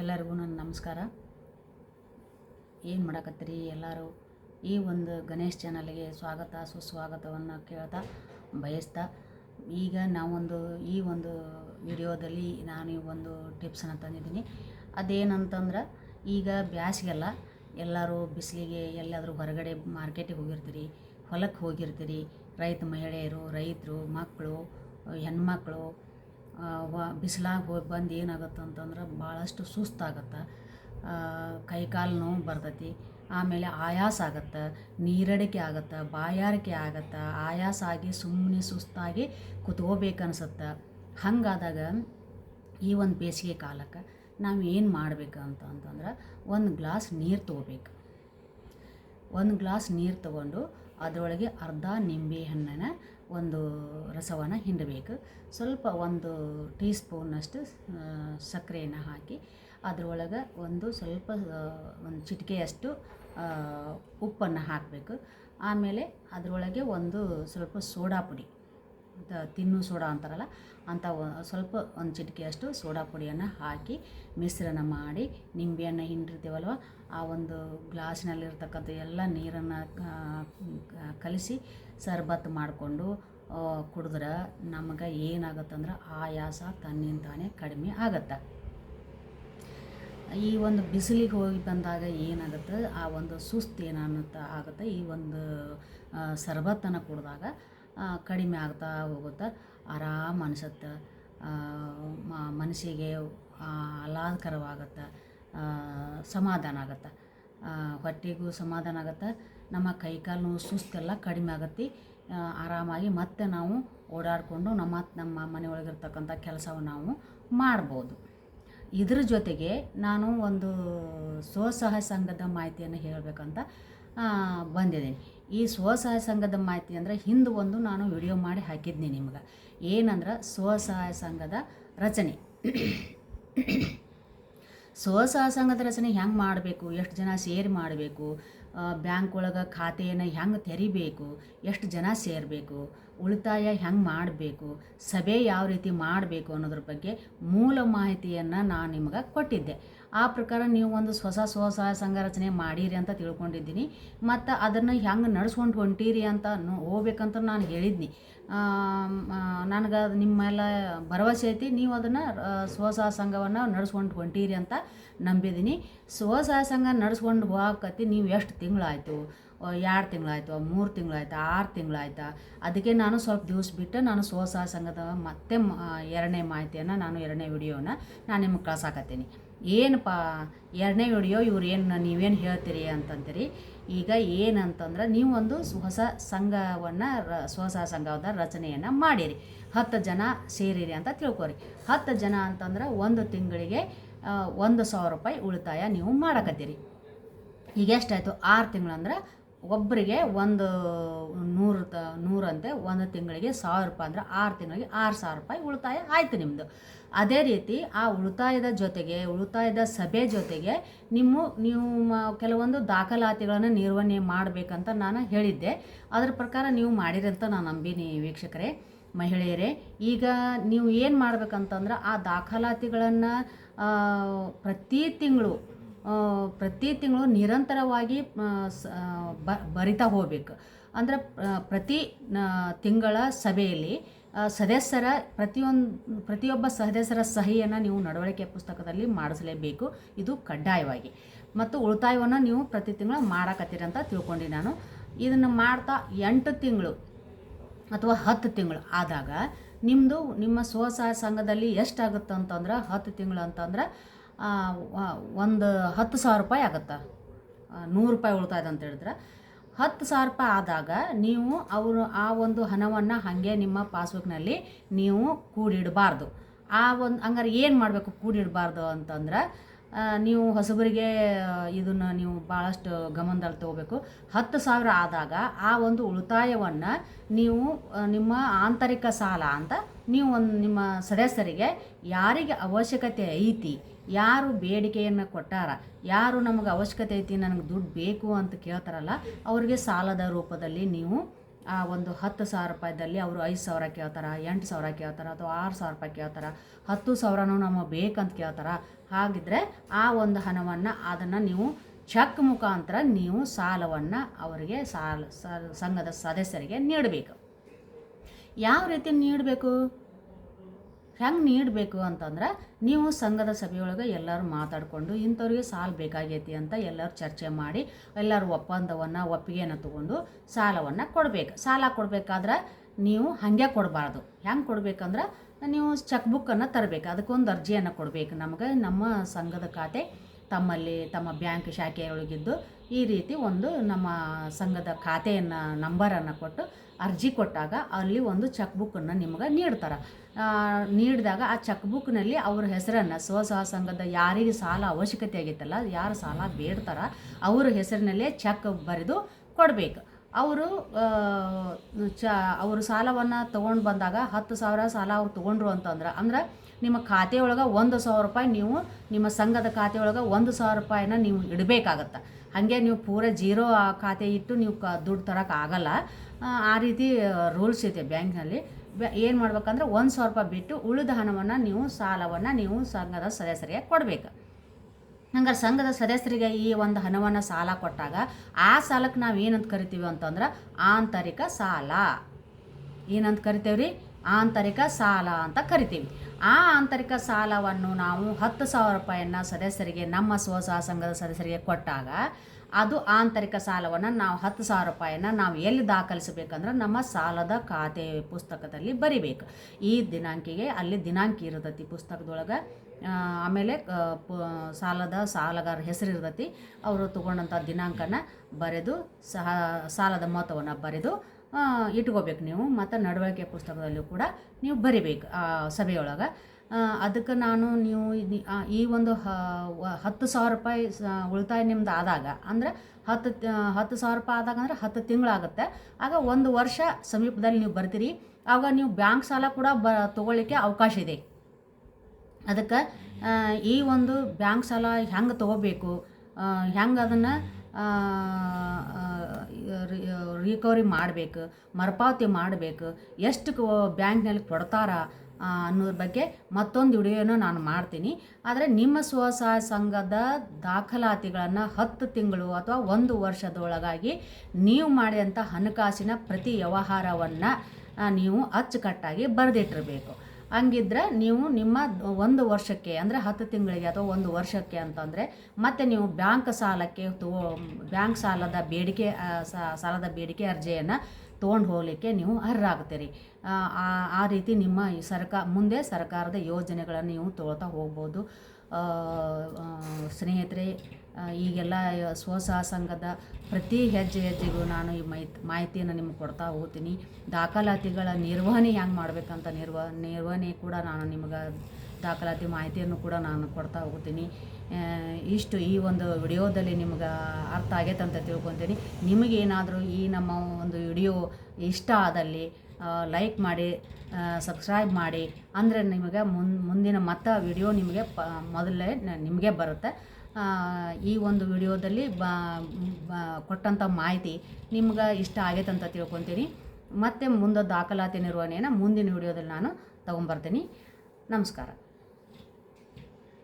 ಎಲ್ಲರಿಗೂ ನನ್ನ ನಮಸ್ಕಾರ. ಏನು ಮಾಡಕತ್ತೀರಿ ಎಲ್ಲರೂ? ಈ ಒಂದು ಗಣೇಶ್ ಚಾನಲ್ಗೆ ಸ್ವಾಗತ, ಸುಸ್ವಾಗತವನ್ನು ಕೇಳ್ತಾ, ಬಯಸ್ತಾ, ಈಗ ನಾವೊಂದು, ಈ ಒಂದು ವಿಡಿಯೋದಲ್ಲಿ ನಾನು ಒಂದು ಟಿಪ್ಸನ್ನು ತಂದಿದ್ದೀನಿ. ಅದೇನಂತಂದ್ರೆ, ಈಗ ಬ್ಯಾಸಿಗೆಲ್ಲ ಎಲ್ಲರೂ ಬಿಸಿಲಿಗೆ ಎಲ್ಲಾದರೂ ಹೊರಗಡೆ ಮಾರ್ಕೆಟಿಗೆ ಹೋಗಿರ್ತೀರಿ, ಹೊಲಕ್ಕೆ ಹೋಗಿರ್ತೀರಿ, ರೈತ ಮಹಿಳೆಯರು, ರೈತರು, ಮಕ್ಕಳು, ಹೆಣ್ಮಕ್ಳು ಬಿಸಿಲಾಗ ಹೋಗಿ ಬಂದು ಏನಾಗುತ್ತೆ ಅಂತಂದ್ರೆ ಭಾಳಷ್ಟು ಸುಸ್ತಾಗತ್ತೆ ಕೈ ಕಾಲು ನೋವು ಬರ್ತೈತಿ. ಆಮೇಲೆ ಆಯಾಸ ಆಗತ್ತೆ. ನೀರಡಿಕೆ ಆಗತ್ತೆ. ಬಾಯಾರಿಕೆ ಆಗತ್ತೆ. ಆಯಾಸ ಆಗಿ ಸುಮ್ಮನೆ ಸುಸ್ತಾಗಿ ಕುತ್ಕೋಬೇಕು ಹಂಗಾದಾಗ ಈ ಒಂದು ಬೇಸಿಗೆ ಕಾಲಕ್ಕೆ ನಾವು ಏನು ಮಾಡಬೇಕು ಅಂತ ಅಂತಂದ್ರೆ ಒಂದು ಗ್ಲಾಸ್ ನೀರು ತೊಗೋಬೇಕು. ಒಂದು ಗ್ಲಾಸ್ ನೀರು ತಗೊಂಡು ಅದರೊಳಗೆ ಅರ್ಧ ನಿಂಬೆ ಹಣ್ಣಿನ ಒಂದು ರಸವನ್ನು ಹಿಂಡಬೇಕು. ಸ್ವಲ್ಪ ಒಂದು ಟೀ ಸ್ಪೂನಷ್ಟು ಸಕ್ಕರೆಯನ್ನು ಹಾಕಿ, ಅದರೊಳಗೆ ಒಂದು ಸ್ವಲ್ಪ ಒಂದು ಚಿಟಿಕೆಯಷ್ಟು ಉಪ್ಪನ್ನು ಹಾಕಬೇಕು. ಆಮೇಲೆ ಅದರೊಳಗೆ ಒಂದು ಸ್ವಲ್ಪ ಸೋಡಾ ಪುಡಿ. ತಿನ್ನು ಸೋಡಾ ಅಂತಾರಲ್ಲ ಅಂಥ ಸ್ವಲ್ಪ ಒಂದು ಚಿಟಿಕೆಯಷ್ಟು ಸೋಡಾ ಪುಡಿಯನ್ನು ಹಾಕಿ ಮಿಶ್ರಣ ಮಾಡಿ ನಿಂಬೆಯನ್ನು ಹಿಂಡಿರ್ತೀವಲ್ವ, ಆ ಒಂದು ಗ್ಲಾಸಿನಲ್ಲಿರ್ತಕ್ಕಂಥ ಎಲ್ಲ ನೀರನ್ನು ಕಲಿಸಿ ಸರ್ಬತ್ ಮಾಡಿಕೊಂಡು ಕುಡಿದ್ರೆ ನಮಗೆ ಏನಾಗತ್ತಂದ್ರೆ ಆಯಾಸ ತನ್ನಿಂದ ತಾನೇ ಕಡಿಮೆ ಆಗತ್ತೆ. ಈ ಒಂದು ಬಿಸಿಲಿಗೆ ಹೋಗಿ ಬಂದಾಗ ಏನಾಗುತ್ತೆ, ಆ ಒಂದು ಸುಸ್ತು ಏನಾಗುತ್ತೆ ಆಗುತ್ತೆ, ಈ ಒಂದು ಸರ್ಬತ್ತನ್ನು ಕುಡಿದಾಗ ಕಡಿಮೆ ಆಗ್ತಾ ಹೋಗುತ್ತೆ. ಆರಾಮ ಅನಿಸುತ್ತೆ. ಮನಸ್ಸಿಗೆ ಆಹ್ಲಾದಕರವಾಗತ್ತೆ. ಸಮಾಧಾನ ಆಗತ್ತೆ. ಹೊಟ್ಟೆಗೂ ಸಮಾಧಾನ ಆಗತ್ತೆ. ನಮ್ಮ ಕೈಕಾಲು ನೋವು ಸುಸ್ತೆಲ್ಲ ಕಡಿಮೆ ಆಗತ್ತೆ. ಆರಾಮಾಗಿ ಮತ್ತೆ ನಾವು ಓಡಾಡಿಕೊಂಡು ನಮ್ಮ ನಮ್ಮ ಮನೆಯೊಳಗಿರ್ತಕ್ಕಂಥ ಕೆಲಸವನ್ನು ನಾವು ಮಾಡ್ಬೋದು. ಇದ್ರ ಜೊತೆಗೆ ನಾನು ಒಂದು ಸ್ವಸಹಾಯ ಸಂಘದ ಮಾಹಿತಿಯನ್ನು ಹೇಳಬೇಕಂತ ಬಂದಿದ್ದೀನಿ. ಈ ಸ್ವಸಹಾಯ ಸಂಘದ ಮಾಹಿತಿ ಅಂದರೆ ಹಿಂದೆ ಒಂದು ನಾನು ವಿಡಿಯೋ ಮಾಡಿ ಹಾಕಿದ್ನಿ ನಿಮ್ಗೆ. ಏನಂದ್ರೆ ಸ್ವಸಹಾಯ ಸಂಘದ ರಚನೆ. ಸ್ವಸಹಾಯ ಸಂಘದ ರಚನೆ ಹೆಂಗೆ ಮಾಡಬೇಕು? ಎಷ್ಟು ಜನ ಸೇರಿ ಮಾಡಬೇಕು? ಬ್ಯಾಂಕ್ ಒಳಗೆ ಖಾತೆಯನ್ನು ಹೆಂಗೆ ತೆರಿಬೇಕು? ಎಷ್ಟು ಜನ ಸೇರಬೇಕು? ಉಳಿತಾಯ ಹೆಂಗೆ ಮಾಡಬೇಕು, ಸಭೆ ಯಾವ ರೀತಿ ಮಾಡಬೇಕು ಅನ್ನೋದ್ರ ಬಗ್ಗೆ ಮೂಲ ಮಾಹಿತಿಯನ್ನು ನಾನು ನಿಮಗೆ ಕೊಟ್ಟಿದ್ದೆ. ಆ ಪ್ರಕಾರ ನೀವು ಒಂದು ಸ್ವಸ ಸ್ವಸಹಾಯ ಸಂಘ ರಚನೆ ಮಾಡಿರಿ ಅಂತ ತಿಳ್ಕೊಂಡಿದ್ದೀನಿ. ಮತ್ತು ಅದನ್ನು ಹೆಂಗೆ ನಡ್ಸ್ಕೊಂಡು ಹೊಂಟೀರಿ ಅಂತ ಹೋಗ್ಬೇಕಂತ ನಾನು ಹೇಳಿದ್ನಿ. ನನಗೆ ನಿಮ್ಮೆಲ್ಲ ಭರವಸೆ ಐತಿ. ನೀವು ಅದನ್ನು ಸ್ವಸಹಾಯ ಸಂಘವನ್ನು ನಡ್ಸ್ಕೊಂಡು ಹೊಂಟೀರಿ ಅಂತ ನಂಬಿದ್ದೀನಿ. ಸ್ವಸಹಾಯ ಸಂಘ ನಡ್ಸ್ಕೊಂಡು ಹೋಗಕತ್ತಿ ನೀವು ಎಷ್ಟು ತಿಂಗಳಾಯಿತು? ಎರಡು ತಿಂಗಳಾಯ್ತು ಮೂರು ತಿಂಗಳಾಯ್ತು, ಆರು ತಿಂಗಳಾಯ್ತಾ? ಅದಕ್ಕೆ ನಾನು ಸ್ವಲ್ಪ ದಿವಸ ಬಿಟ್ಟು ನಾನು ಸ್ವಸಹಾಯ ಸಂಘದ ಮತ್ತೆ ಎರಡನೇ ಮಾಹಿತಿಯನ್ನು, ನಾನು ಎರಡನೇ ವಿಡಿಯೋನ ನಾನು ನಿಮ್ಗೆ ಕಳ್ಸಾಕತ್ತೀನಿ. ಏನಪ್ಪ, ಎರಡನೇ ವಿಡಿಯೋ ಇವ್ರು ಏನು ನೀವೇನು ಹೇಳ್ತೀರಿ ಅಂತಂತೀರಿ. ಈಗ ಏನಂತಂದ್ರೆ ನೀವೊಂದು ಹೊಸ ಸಂಘವನ್ನು ರ ಸ್ವಸಹಾಯ ಸಂಘದ ರಚನೆಯನ್ನು ಮಾಡಿರಿ. ಹತ್ತು ಜನ ಸೇರಿರಿ ಅಂತ ತಿಳ್ಕೊರಿ. ಹತ್ತು ಜನ ಅಂತಂದ್ರೆ ಒಂದು ತಿಂಗಳಿಗೆ ಒಂದು ಸಾವಿರ ರೂಪಾಯಿ ಉಳಿತಾಯ ನೀವು ಮಾಡಕತ್ತೀರಿ. ಈಗ ಎಷ್ಟಾಯಿತು? ಆರು ತಿಂಗಳಂದ್ರೆ ಒಬ್ಬರಿಗೆ ಒಂದು ನೂರು ತ, ನೂರಂತೆ ಒಂದು ತಿಂಗಳಿಗೆ ಸಾವಿರ ರೂಪಾಯಿ ಅಂದರೆ ಆರು ತಿಂಗಳಿಗೆ ಆರು ಸಾವಿರ ರೂಪಾಯಿ ಉಳಿತಾಯ ಆಯಿತು ನಿಮ್ಮದು ಅದೇ ರೀತಿ ಆ ಉಳಿತಾಯದ ಜೊತೆಗೆ, ಉಳಿತಾಯದ ಸಭೆ ಜೊತೆಗೆ ನಿಮ್ಮ ನೀವು ಕೆಲವೊಂದು ದಾಖಲಾತಿಗಳನ್ನು ನಿರ್ವಹಣೆ ಮಾಡಬೇಕಂತ ನಾನು ಹೇಳಿದ್ದೆ. ಅದರ ಪ್ರಕಾರ ನೀವು ಮಾಡಿರಂತ ನಾನು ನಂಬಿನಿ ವೀಕ್ಷಕರೇ, ಮಹಿಳೆಯರೇ, ಈಗ ನೀವು ಏನು ಮಾಡ್ಬೇಕಂತಂದ್ರೆ ಆ ದಾಖಲಾತಿಗಳನ್ನು ಪ್ರತಿ ತಿಂಗಳು ಪ್ರತಿ ತಿಂಗಳು ನಿರಂತರವಾಗಿ ಬರಿತಾ ಹೋಗ್ಬೇಕು. ಅಂದ್ರೆ ಪ್ರತಿ ತಿಂಗಳ ಸಭೆಯಲ್ಲಿ ಸದಸ್ಯರ ಪ್ರತಿಯೊಂದು, ಪ್ರತಿಯೊಬ್ಬ ಸದಸ್ಯರ ಸಹಿಯನ್ನು ನೀವು ನಡವಳಿಕೆ ಪುಸ್ತಕದಲ್ಲಿ ಮಾಡಿಸಲೇಬೇಕು. ಇದು ಕಡ್ಡಾಯವಾಗಿ. ಮತ್ತು ಉಳಿತಾಯವನ್ನು ನೀವು ಪ್ರತಿ ತಿಂಗಳು ಮಾಡಕತ್ತೀರಿ ಅಂತ ತಿಳ್ಕೊಂಡು ನಾನು. ಇದನ್ನು ಮಾಡ್ತಾ ಎಂಟು ತಿಂಗಳು ಅಥವಾ ಹತ್ತು ತಿಂಗಳು ಆದಾಗ ನಿಮ್ಮದು ನಿಮ್ಮ ಸ್ವಸಹಾಯ ಸಂಘದಲ್ಲಿ ಎಷ್ಟಾಗುತ್ತೆ ಅಂತಂದ್ರೆ ಹತ್ತು ತಿಂಗಳು ಅಂತಂದ್ರೆ ಒಂದು ಹತ್ತು ಸಾವಿರ ರೂಪಾಯಿ ಆಗುತ್ತೆ. ನೂರು ರೂಪಾಯಿ ಉಳಿತಾಯ ಅಂತ ಹೇಳಿದ್ರೆ. ಹತ್ತು ಸಾವಿರ ರೂಪಾಯಿ ಆದಾಗ ನೀವು ಅವರು ಆ ಒಂದು ಹಣವನ್ನು ಹಾಗೆ ನಿಮ್ಮ ಪಾಸ್ಬುಕ್ನಲ್ಲಿ ನೀವು ಕೂಡಿಡಬಾರ್ದು. ಆ ಒಂದು ಹಂಗಾರೆ ಏನು ಮಾಡಬೇಕು ಕೂಡಿಡಬಾರ್ದು ಅಂತಂದ್ರೆ ನೀವು ಹೊಸಬರಿಗೆ ಇದನ್ನು ನೀವು ಭಾಳಷ್ಟು ಗಮನದಲ್ಲಿ ತಗೋಬೇಕು. ಹತ್ತು ಸಾವಿರ ಆದಾಗ ಆ ಒಂದು ಉಳಿತಾಯವನ್ನು ನೀವು ನಿಮ್ಮ ಆಂತರಿಕ ಸಾಲ ಅಂತ ನೀವು ಒಂದು ನಿಮ್ಮ ಸದಸ್ಯರಿಗೆ ಯಾರಿಗೆ ಅವಶ್ಯಕತೆ ಐತಿ, ಯಾರು ಬೇಡಿಕೆಯನ್ನು ಕೊಟ್ಟಾರ, ಯಾರು ನಮಗೆ ಅವಶ್ಯಕತೆ ಐತಿ, ನನಗೆ ದುಡ್ಡು ಬೇಕು ಅಂತ ಕೇಳ್ತಾರಲ್ಲ, ಅವರಿಗೆ ಸಾಲದ ರೂಪದಲ್ಲಿ ನೀವು, ಆ, ಒಂದು ಹತ್ತು ಸಾವಿರ ರೂಪಾಯಿದಲ್ಲಿ ಅವರು ಐದು ಸಾವಿರ ಕೇಳ್ತಾರೆ, ಎಂಟು ಸಾವಿರ ಕೇಳ್ತಾರೆ ಅಥವಾ ಆರು ಸಾವಿರ ರೂಪಾಯಿ ಕೇಳ್ತಾರೆ, ಹತ್ತು ಸಾವಿರನೂ ನಮಗೆ ಬೇಕಂತ ಕೇಳ್ತಾರೆ, ಹಾಗಿದ್ರೆ ಆ ಒಂದು ಹಣವನ್ನು ಅದನ್ನು ನೀವು ಚೆಕ್ ಮುಖಾಂತರ ನೀವು ಸಾಲವನ್ನು ಅವರಿಗೆ ಸಾಲ ಸಂಘದ ಸದಸ್ಯರಿಗೆ ನೀಡಬೇಕು. ಯಾವ ರೀತಿ ನೀಡಬೇಕು? ಹೆಂಗೆ ನೀಡಬೇಕು ಅಂತಂದ್ರೆ ನೀವು ಸಂಘದ ಸಭೆಯೊಳಗೆ ಎಲ್ಲರೂ ಮಾತಾಡಿಕೊಂಡು ಇಂಥವ್ರಿಗೆ ಸಾಲ ಬೇಕಾಗೈತಿ ಅಂತ ಎಲ್ಲರೂ ಚರ್ಚೆ ಮಾಡಿ ಎಲ್ಲರೂ ಒಪ್ಪಂದವನ್ನು, ಒಪ್ಪಿಗೆಯನ್ನು ತಗೊಂಡು ಸಾಲವನ್ನು ಕೊಡಬೇಕು. ಸಾಲ ಕೊಡಬೇಕಾದ್ರೆ ನೀವು ಹಾಗೆ ಕೊಡಬಾರ್ದು. ಹೆಂಗೆ ಕೊಡಬೇಕಂದ್ರೆ ನೀವು ಚೆಕ್ ಬುಕ್ಕನ್ನು ತರಬೇಕು. ಅದಕ್ಕೊಂದು ಅರ್ಜಿಯನ್ನು ಕೊಡಬೇಕು ನಮಗೆ ನಮ್ಮ ಸಂಘದ ಖಾತೆ. ತಮ್ಮಲ್ಲಿ ತಮ್ಮ ಬ್ಯಾಂಕ್ ಶಾಖೆಯೊಳಗಿದ್ದು ಈ ರೀತಿ ಒಂದು ನಮ್ಮ ಸಂಘದ ಖಾತೆಯನ್ನು, ನಂಬರನ್ನು ಕೊಟ್ಟು ಅರ್ಜಿ ಕೊಟ್ಟಾಗ ಅಲ್ಲಿ ಒಂದು ಚೆಕ್ ಬುಕ್ಕನ್ನು ನಿಮ್ಗೆ ನೀಡ್ತಾರೆ. ನೀಡಿದಾಗ ಆ ಚೆಕ್ ಬುಕ್ನಲ್ಲಿ ಅವ್ರ ಹೆಸರನ್ನು, ಸ್ವಸಹ ಸಂಘದ ಯಾರಿಗೆ ಸಾಲ ಅವಶ್ಯಕತೆ ಆಗೈತಲ್ಲ ಯಾರು ಸಾಲ ಬೇಡ್ತಾರ, ಅವ್ರ ಹೆಸರಿನಲ್ಲೇ ಚೆಕ್ ಬರೆದು ಕೊಡಬೇಕು. ಅವರು ಚ, ಅವರು ಸಾಲವನ್ನು ತೊಗೊಂಡು ಬಂದಾಗ ಹತ್ತು ಸಾವಿರ ಸಾಲ ಅವ್ರು ತೊಗೊಂಡ್ರು ಅಂತಂದ್ರೆ, ಅಂದ್ರೆ ನಿಮ್ಮ ಖಾತೆಯೊಳಗೆ ಒಂದು ಸಾವಿರ ರೂಪಾಯಿ ನೀವು ನಿಮ್ಮ ಸಂಘದ ಖಾತೆಯೊಳಗೆ ಒಂದು ಸಾವಿರ ರೂಪಾಯಿನ ನೀವು ಇಡಬೇಕಾಗತ್ತೆ. ಹಾಗೆ ನೀವು ಪೂರ ಜೀರೋ ಖಾತೆ ಇಟ್ಟು ನೀವು ಕ ದುಡ್ಡು ತರೋಕೆ ಆಗಲ್ಲ. ಆ, ರೀತಿ ರೂಲ್ಸ್ ಇದೆ ಬ್ಯಾಂಕ್ನಲ್ಲಿ. ಏನು ಮಾಡ್ಬೇಕಂದ್ರೆ ಒಂದು ಸಾವಿರ ರೂಪಾಯಿ ಬಿಟ್ಟು ಉಳಿದ ಹಣವನ್ನು ನೀವು ಸಾಲವನ್ನು ನೀವು ಸಂಘದ ಸದಸ್ಯರಿಗೆ ಕೊಡಬೇಕು. ಹಂಗಾರೆ ಸಂಘದ ಸದಸ್ಯರಿಗೆ ಈ ಒಂದು ಹಣವನ್ನು ಸಾಲ ಕೊಟ್ಟಾಗ ಆ ಸಾಲಕ್ಕೆ ನಾವು ಏನಂತ ಕರಿತೀವಿ ಅಂತಂದ್ರೆ ಆಂತರಿಕ ಸಾಲ. ಏನಂತ ಕರಿತೇವೆ ರೀ ಆಂತರಿಕ ಸಾಲ ಅಂತ ಕರಿತೀವಿ. ಆ ಆಂತರಿಕ ಸಾಲವನ್ನು ನಾವು ಹತ್ತು ಸಾವಿರ ರೂಪಾಯಿಯನ್ನು ಸದಸ್ಯರಿಗೆ, ನಮ್ಮ ಸ್ವಸಹ ಸಂಘದ ಸದಸ್ಯರಿಗೆ ಕೊಟ್ಟಾಗ ಅದು ಆಂತರಿಕ ಸಾಲವನ್ನು ನಾವು ಹತ್ತು ಸಾವಿರ ರೂಪಾಯಿನ ನಾವು ಎಲ್ಲಿ ದಾಖಲಿಸಬೇಕಂದ್ರೆ ನಮ್ಮ ಸಾಲದ ಖಾತೆ ಪುಸ್ತಕದಲ್ಲಿ ಬರಿಬೇಕು. ಈ ದಿನಾಂಕಿಗೆ ಅಲ್ಲಿ ದಿನಾಂಕ ಇರ್ತೈತಿ ಪುಸ್ತಕದೊಳಗೆ. ಆಮೇಲೆ ಸಾಲದ ಸಾಲಗಾರ ಹೆಸರು ಇರ್ತೈತಿ. ಅವರು ತಗೊಂಡಂಥ ದಿನಾಂಕನ ಬರೆದು, ಸಹ, ಸಾಲದ ಮೊತ್ತವನ್ನು ಬರೆದು ಇಟ್ಕೋಬೇಕು ನೀವು. ಮತ್ತು ನಡವಳಿಕೆ ಪುಸ್ತಕದಲ್ಲೂ ಕೂಡ ನೀವು ಬರಿಬೇಕು ಆ, ಸಭೆಯೊಳಗೆ. ಅದಕ್ಕೆ ನಾನು ನೀವು ಈ ಒಂದು ಹತ್ತು ಸಾವಿರ ರೂಪಾಯಿ ಉಳಿತಾಯ ನಿಮ್ದು ಆದಾಗ, ಅಂದರೆ ಹತ್ತು ಹತ್ತು ಸಾವಿರ ರೂಪಾಯಿ ಆದಾಗ ಅಂದರೆ ಹತ್ತು ತಿಂಗಳಾಗುತ್ತೆ. ಆಗ ಒಂದು ವರ್ಷ ಸಮೀಪದಲ್ಲಿ ನೀವು ಬರ್ತೀರಿ. ಆವಾಗ ನೀವು ಬ್ಯಾಂಕ್ ಸಾಲ ಕೂಡ ಬ, ತೊಗೊಳ್ಳಿಕ್ಕೆ ಅವಕಾಶ ಇದೆ. ಅದಕ್ಕೆ ಈ ಒಂದು ಬ್ಯಾಂಕ್ ಸಾಲ ಹೆಂಗೆ ತೊಗೋಬೇಕು? ಹೆಂಗೆ ಅದನ್ನು ರಿಕವರಿ ಮಾಡಬೇಕು, ಮರುಪಾವತಿ ಮಾಡಬೇಕು, ಎಷ್ಟು ಬ್ಯಾಂಕ್ನಲ್ಲಿ ಕೊಡ್ತಾರ ಅನ್ನೋದ್ರ ಬಗ್ಗೆ ಮತ್ತೊಂದು ವಿಡಿಯೋನ ನಾನು ಮಾಡ್ತೀನಿ. ಆದರೆ ನಿಮ್ಮ ಸ್ವಸಹಾಯ ಸಂಘದ ದಾಖಲಾತಿಗಳನ್ನು ಹತ್ತು ತಿಂಗಳು ಅಥವಾ ಒಂದು ವರ್ಷದೊಳಗಾಗಿ ನೀವು ಮಾಡಿದಂಥ ಹಣಕಾಸಿನ ಪ್ರತಿ ವ್ಯವಹಾರವನ್ನು ನೀವು ಅಚ್ಚುಕಟ್ಟಾಗಿ ಬರೆದಿಟ್ಟಿರಬೇಕು. ಹಂಗಿದ್ರೆ ನೀವು ನಿಮ್ಮ ಒಂದು ವರ್ಷಕ್ಕೆ ಅಂದರೆ ಹತ್ತು ತಿಂಗಳಿಗೆ ಅಥವಾ ಒಂದು ವರ್ಷಕ್ಕೆ ಅಂತಂದರೆ ಮತ್ತೆ ನೀವು ಬ್ಯಾಂಕ್ ಸಾಲಕ್ಕೆ ತಗೋ ಬ್ಯಾಂಕ್ ಸಾಲದ ಬೇಡಿಕೆ ಸಾಲದ ಬೇಡಿಕೆ ಅರ್ಜಿಯನ್ನು ತೊಗೊಂಡು ಹೋಗಲಿಕ್ಕೆ ನೀವು ಅರ್ಹರಾಗ್ತೀರಿ ಆ, ರೀತಿ ನಿಮ್ಮ ಈ ಸರ್ಕಾರ ಮುಂದೆ ಸರ್ಕಾರದ ಯೋಜನೆಗಳನ್ನು ನೀವು ತೊಗೊಳ್ತಾ ಹೋಗ್ಬೋದು. ಸ್ನೇಹಿತರೆ ಈಗೆಲ್ಲ ಸ್ವಸಹ ಸಂಘದ ಪ್ರತಿ ಹೆಜ್ಜೆ ಹೆಜ್ಜೆಗೂ ನಾನು ಈ ಮೈ, ಮಾಹಿತಿಯನ್ನು ನಿಮ್ಗೆ ಕೊಡ್ತಾ ಹೋಗ್ತೀನಿ. ದಾಖಲಾತಿಗಳ ನಿರ್ವಹಣೆ ಹೆಂಗೆ ಮಾಡ್ಬೇಕಂತ ನಿರ್ವ, ನಿರ್ವಹಣೆ ಕೂಡ ನಾನು ನಿಮ್ಗೆ ದಾಖಲಾತಿ ಮಾಹಿತಿಯನ್ನು ಕೂಡ ನಾನು ಕೊಡ್ತಾ ಹೋಗ್ತೀನಿ. ಇಷ್ಟು ಈ ಒಂದು ವಿಡಿಯೋದಲ್ಲಿ ನಿಮ್ಗೆ ಅರ್ಥ ಆಗೈತೆ ಅಂತ ತಿಳ್ಕೊತೀನಿ. ನಿಮಗೇನಾದರೂ ಈ ನಮ್ಮ ಒಂದು ವಿಡಿಯೋ ಇಷ್ಟ ಆದಲ್ಲಿ ಲೈಕ್ ಮಾಡಿ ಸಬ್ಸ್ಕ್ರೈಬ್ ಮಾಡಿ, ಅಂದರೆ ನಿಮಗೆ ಮುಂದಿನ ಮತ್ತೆ ವಿಡಿಯೋ ನಿಮಗೆ ಮೊದಲೇ ನಿಮಗೆ ಬರುತ್ತೆ. ಈ ಒಂದು ವಿಡಿಯೋದಲ್ಲಿ ಬಾ ಕೊಟ್ಟಂಥ ಮಾಹಿತಿ ನಿಮ್ಗೆ ಇಷ್ಟ ಆಗೈತೆ ಅಂತ ತಿಳ್ಕೊತೀನಿ. ಮತ್ತು ಮುಂದೆ ದಾಖಲಾತಿ ನಿರ್ವಹಣೆಯನ್ನು ಮುಂದಿನ ವಿಡಿಯೋದಲ್ಲಿ ನಾನು ತೊಗೊಂಬರ್ತೀನಿ. ನಮಸ್ಕಾರ.